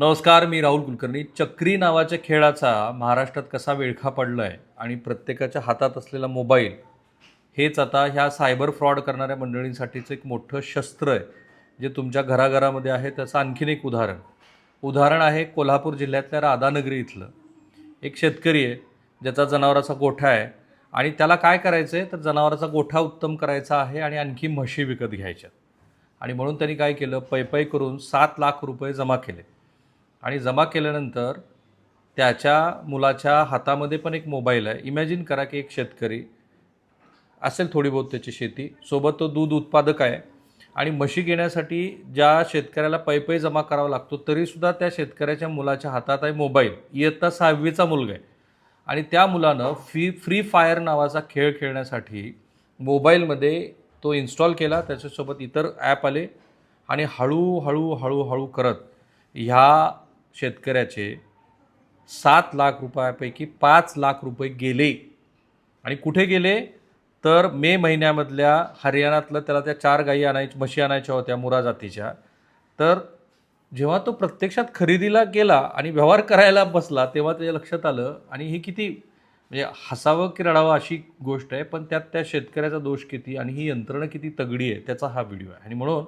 नमस्कार मी राहुल कुलकर्णी. चक्री नावाच्या खेळाचा महाराष्ट्रात कसा वेळखा पडला आहे आणि प्रत्येकाच्या हातात असलेला मोबाईल हेच आता ह्या सायबर फ्रॉड करणाऱ्या मंडळींसाठीचं एक मोठं शस्त्र आहे जे तुमच्या घराघरामध्ये आहे. त्याचं आणखीन एक उदाहरण. उदाहरण आहे कोल्हापूर जिल्ह्यातल्या राधानगरी इथलं. एक शेतकरी आहे ज्याचा जनावराचा गोठा आहे आणि त्याला काय करायचं आहे तर जनावराचा गोठा उत्तम करायचा आहे आणि आणखी म्हशी विकत घ्यायच्या आणि म्हणून त्यांनी काय केलं? पै पै करून सात लाख रुपये जमा केले. आणि जमा केल्यानंतर त्याच्या मुलाच्या हातामध्ये पण एक मोबाईल आहे. इमॅजिन करा की एक शेतकरी असेल थोडी बहुत त्याची शेती. सोबत तो दूध उत्पादक आहे. आणि म्हशी घेण्यासाठी ज्या शेतकऱ्याला पैपै जमा करावा लागतो तरीसुद्धा त्या शेतकऱ्याच्या मुलाच्या हातात आहे मोबाईल. इयत्ता सहावीचा मुलगा आहे. आणि त्या मुलानं फ्री फ्री फायर नावाचा खेळ खेळण्यासाठी मोबाईलमध्ये तो इन्स्टॉल केला. त्याच्यासोबत इतर ॲप आले. आणि हळूहळू हळूहळू करत ह्या शेतकऱ्याचे सात लाख रुपयापैकी पाच लाख रुपये गेले. आणि कुठे गेले? तर मे महिन्यामधल्या हरियाणातलं त्याला त्या चार गायी आणायची म्हशी आणायच्या होत्या मुरा जातीच्या. तर जेव्हा तो प्रत्यक्षात खरेदीला गेला आणि व्यवहार करायला बसला तेव्हा त्याच्या लक्षात आलं आणि हे किती म्हणजे हसावं की रडावं अशी गोष्ट आहे पण त्यात त्या शेतकऱ्याचा दोष किती आणि ही यंत्रणा किती तगडी आहे त्याचा हा व्हिडिओ आहे. आणि म्हणून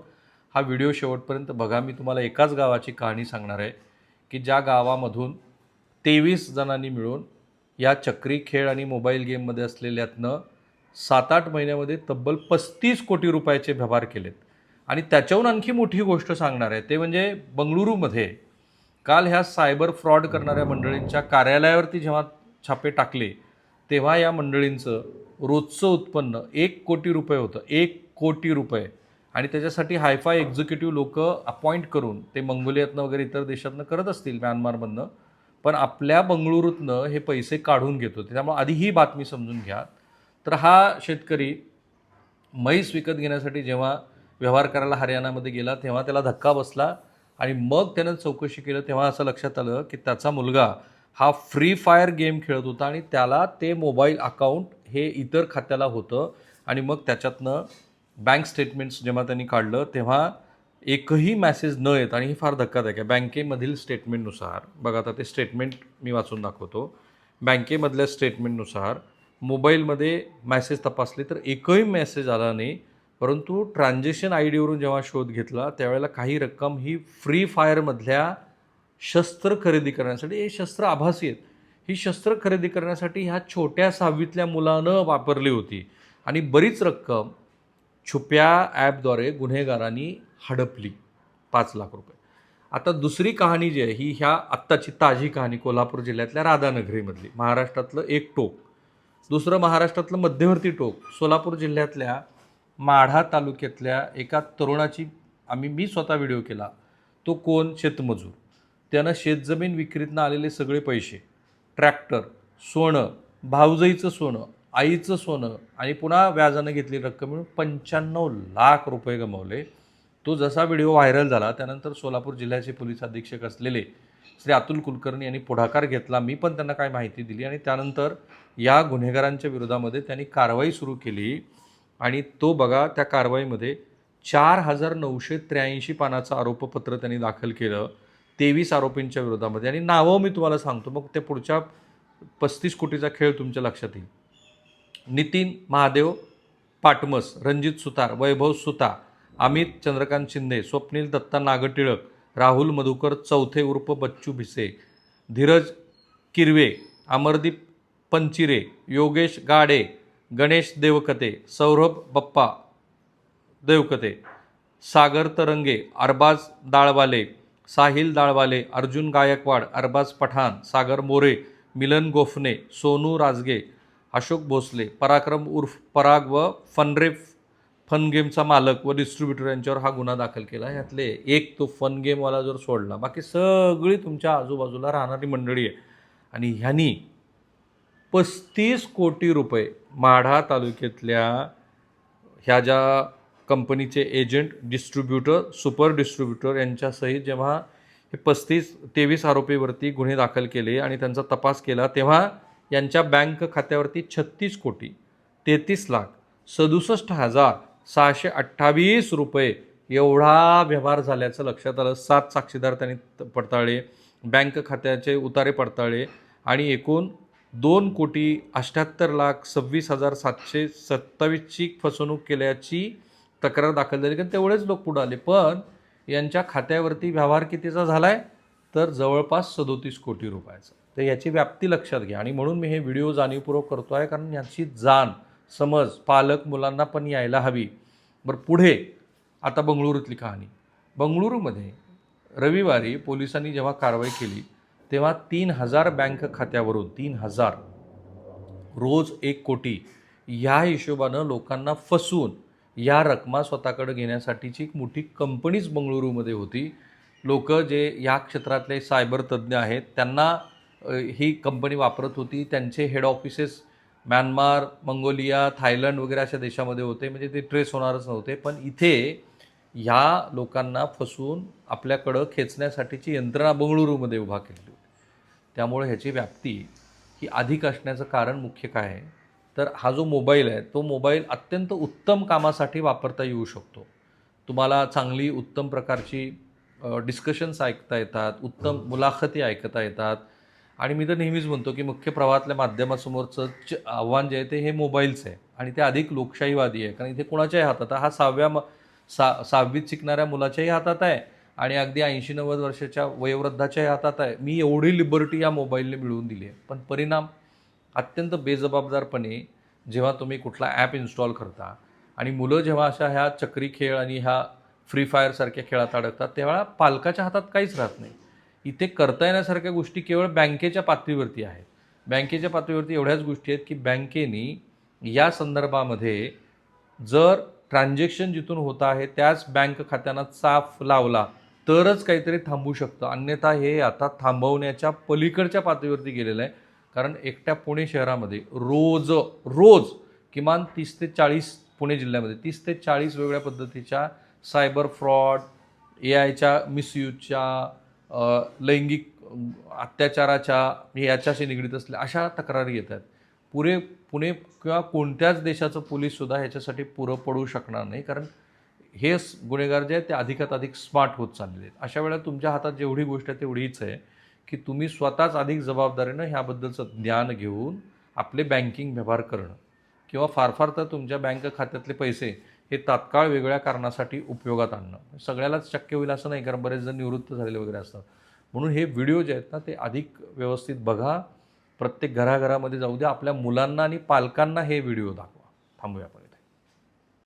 हा व्हिडिओ शेवटपर्यंत बघा. मी तुम्हाला एकाच गावाची कहाणी सांगणार आहे. की ज्या गावामधून तेवीस जणांनी मिळून या चक्री खेळ आणि मोबाईल गेममध्ये असलेल्यातनं सात आठ महिन्यामध्ये तब्बल पस्तीस कोटी रुपयाचे व्यवहार केलेत. आणि त्याच्याहून आणखी मोठी गोष्ट सांगणार आहे ते म्हणजे बंगळुरूमध्ये काल ह्या सायबर फ्रॉड करणाऱ्या मंडळींच्या कार्यालयावरती जेव्हा छापे टाकले तेव्हा या मंडळींचं रोजचं उत्पन्न एक कोटी रुपये होतं एक कोटी रुपये. आणि त्याच्यासाठी हायफाय एक्झिक्युटिव्ह लोक अपॉइंट करून ते मंगोलियातनं वगैरे इतर देशातनं करत असतील म्यानमारमधनं पण आपल्या बंगळुरूतनं हे पैसे काढून घेत होते. त्यामुळे आधी ही बातमी समजून घ्या. तर हा शेतकरी म्हैस विकत घेण्यासाठी जेव्हा व्यवहार करायला हरियाणामध्ये गेला तेव्हा त्याला धक्का बसला आणि मग त्यानं चौकशी केलं. तेव्हा असं लक्षात आलं की त्याचा मुलगा हा फ्री फायर गेम खेळत होता आणि त्याला ते मोबाईल अकाउंट हे इतर खात्याला होतं आणि मग त्याच्यातनं बँक स्टेटमेंट्स जेव्हा त्यांनी काढलं तेव्हा एकही मॅसेज न येत आणि ही फार धक्कादायक आहे बँकेमधील स्टेटमेंटनुसार बघा आता ते स्टेटमेंट मी वाचून दाखवतो. बँकेमधल्या स्टेटमेंटनुसार मोबाईलमध्ये मॅसेज तपासले तर एकही मेसेज आला नाही परंतु ट्रान्झॅक्शन आय डीवरून जेव्हा शोध घेतला त्यावेळेला काही रक्कम ही फ्री फायरमधल्या शस्त्र खरेदी करण्यासाठी हे शस्त्र आभासी आहेत. ही शस्त्र खरेदी करण्यासाठी ह्या छोट्या सहावीतल्या मुलानं वापरली होती. आणि बरीच रक्कम छुप्या ॲपद्वारे गुन्हेगारांनी हडपली पाच लाख रुपये. आता दुसरी कहाणी जी आहे ही ह्या आत्ताची ताजी कहाणी कोल्हापूर जिल्ह्यातल्या राधानगरीमधली. महाराष्ट्रातलं एक टोक दुसरं महाराष्ट्रातलं मध्यवर्ती टोक सोलापूर जिल्ह्यातल्या माढा तालुक्यातल्या एका तरुणाची आम्ही मी स्वतः व्हिडिओ केला. तो कोण? शेतमजूर. त्यानं शेतजमीन विक्रीतनं आलेले सगळे पैसे ट्रॅक्टर सोनं भावजईचं सोनं आईचं सोनं आणि पुन्हा व्याजानं घेतलेली रक्कम मिळून पंच्याण्णव लाख रुपये गमावले. तो जसा व्हिडिओ व्हायरल झाला त्यानंतर सोलापूर जिल्ह्याचे पोलीस अधीक्षक असलेले श्री अतुल कुलकर्णी यांनी पुढाकार घेतला. मी पण त्यांना काय माहिती दिली आणि त्यानंतर या गुन्हेगारांच्या विरोधामध्ये त्यांनी कारवाई सुरू केली. आणि तो बघा त्या कारवाईमध्ये चार हजार नऊशे त्र्याऐंशी पानाचं आरोपपत्र त्यांनी दाखल केलं तेवीस आरोपींच्या विरोधामध्ये. आणि नावं मी तुम्हाला सांगतो मग ते पुढच्या पस्तीस कोटीचा खेळ तुमच्या लक्षात येईल. नितीन महादेव पाटमस रणजित सुतार वैभव सुता अमित चंद्रकांत शिंदे स्वप्नील दत्ता नागटिळक राहुल मधुकर चौथे उर्फ बच्चू भिसे धीरज किरवे अमरदीप पंचिरे योगेश गाडे गणेश देवकते सौरभ बप्पा देवकते सागर तरंगे अरबाज दाळवाले साहिल दाळवाले अर्जुन गायकवाड अरबाज पठाण सागर मोरे मिलन गोफणे सोनू राजगे अशोक भोसले पराक्रम उर्फ पराग व फनरेफ फन गेमचा मालक व डिस्ट्रीब्युटर यांच्यावर हा गुन्हा दाखल केला. यातले एक तो फन गेमवाला जर सोडला बाकी सगळी तुमच्या आजूबाजूला राहणारी मंडळी आहे. आणि ह्यांनी पस्तीस कोटी रुपये माढा तालुक्यातल्या ह्या ज्या कंपनीचे एजंट डिस्ट्रीब्युटर सुपर डिस्ट्रीब्युटर यांच्यासहित जेव्हा हे पस्तीस तेवीस आरोपीवरती गुन्हे दाखल केले आणि त्यांचा तपास केला तेव्हा यांच्या बँक खात्यावरती छत्तीस कोटी तेहतीस लाख सदुसष्ट हजार सहाशे अठ्ठावीस रुपये एवढा व्यवहार झाल्याचं लक्षात आलं. सात साक्षीदार त्यांनी पडताळले बँक खात्याचे उतारे पडताळले आणि एकूण दोन कोटी अठ्ठ्याहत्तर लाख सव्वीस हजार सातशे सत्तावीसची फसवणूक केल्याची तक्रार दाखल झाली. कारण तेवढेच लोक पुढे आले. पण यांच्या खात्यावरती व्यवहार कितीचा झाला आहे तर जवळपास सदोतीस कोटी रुपयाचा. तर याची व्याप्ती लक्षात घ्या. आणि म्हणून मी हे व्हिडिओ जाणीवपूर्वक करतो आहे कारण याची जाण समज पालक मुलांना पण यायला हवी. बरं पुढे आता बंगळुरूतली कहाणी. बंगळुरूमध्ये रविवारी पोलिसांनी जेव्हा कारवाई केली तेव्हा तीन हजार बँक खात्यावरून तीन हजार रोज एक कोटी या हिशोबानं लोकांना फसवून या रकमा स्वतःकडे घेण्यासाठीची एक मोठी कंपनीच बंगळुरूमध्ये होती. लोक जे या क्षेत्रातले सायबर तज्ज्ञ आहेत त्यांना ही कंपनी वापरत होती. त्यांचे head offices Myanmar Mongolia Thailand वगैरे अशा देशामध्ये होते. म्हणजे ते ट्रेस होणारच नव्हते. पण इथे ह्या लोकांना फसवून आपल्याकडं खेचण्यासाठीची यंत्रणा बंगळुरूमध्ये उभा केली होती. त्यामुळे ह्याची व्याप्ती ही अधिक असण्याचं कारण मुख्य काय आहे? तर हा जो मोबाईल आहे तो मोबाईल अत्यंत उत्तम कामासाठी वापरता येऊ शकतो. तुम्हाला चांगली उत्तम प्रकारची डिस्कशन्स ऐकता येतात उत्तम मुलाखती ऐकता येतात आणि मी तर नेहमीच म्हणतो की मुख्य प्रवाहातल्या माध्यमासमोरचं आव्हान जे आहे ते हे मोबाईलचं आहे. आणि ते अधिक लोकशाहीवादी आहे. कारण इथे कोणाच्याही हातात हा सहाव्या म सा सहावीत शिकणाऱ्या मुलाच्याही हातात आहे. आणि अगदी ऐंशी नव्वद वर्षाच्या वयोवृद्धाच्याही हातात आहे. मी एवढी लिबर्टी या मोबाईलने मिळवून दिली आहे. पण परिणाम अत्यंत बेजबाबदारपणे जेव्हा तुम्ही कुठला ॲप इन्स्टॉल करता आणि मुलं जेव्हा अशा ह्या चक्री खेळ आणि ह्या फ्री फायरसारख्या खेळात अडकतात तेव्हा पालकाच्या हातात काहीच राहत नाही. इथे करता येण्यासारख्या गोष्टी केवळ बँकेच्या पातळीवरती आहेत. बँकेच्या पातळीवरती एवढ्याच गोष्टी आहेत की बँकेनी या संदर्भामध्ये जर ट्रान्झॅक्शन जिथून होत आहे त्याच बँक खात्यांना चाफ लावला तरच काहीतरी थांबू शकतं. अन्यथा हे आता थांबवण्याच्या पलीकडच्या पातळीवरती गेलेलं आहे. कारण एकट्या पुणे शहरामध्ये रोज रोज किमान तीस ते चाळीस पुणे जिल्ह्यामध्ये तीस ते चाळीस वेगळ्या पद्धतीच्या सायबर फ्रॉड ए आयच्या मिसयूजच्या लैंगिक अत्याचाराच्या याच्याशी निगडीत असल्या अशा तक्रारी येत आहेत. पुरे पुणे किंवा कोणत्याच देशाचं पोलीससुद्धा ह्याच्यासाठी पुरं पडू शकणार नाही कारण हे गुन्हेगार जे आहेत ते अधिकात अधिक स्मार्ट होत चाललेले आहेत. अशा वेळेला तुमच्या हातात जेवढी गोष्ट आहे तेवढीच आहे की तुम्ही स्वतःच अधिक जबाबदारीनं ह्याबद्दलचं ज्ञान घेऊन आपले बँकिंग व्यवहार करणं. किंवा फार फार तर तुमच्या बँक खात्यातले पैसे हे तात्काळ वेगळ्या कारणासाठी उपयोगात आणणं. सगळ्यालाच शक्य होईल असं नाही कारण बरेच जण निवृत्त झालेले वगैरे असतात. म्हणून हे व्हिडिओ जे आहेत ना ते अधिक व्यवस्थित बघा. प्रत्येक घराघरामध्ये जाऊ द्या. आपल्या मुलांना आणि पालकांना हे व्हिडिओ दाखवा. थांबूया आपण.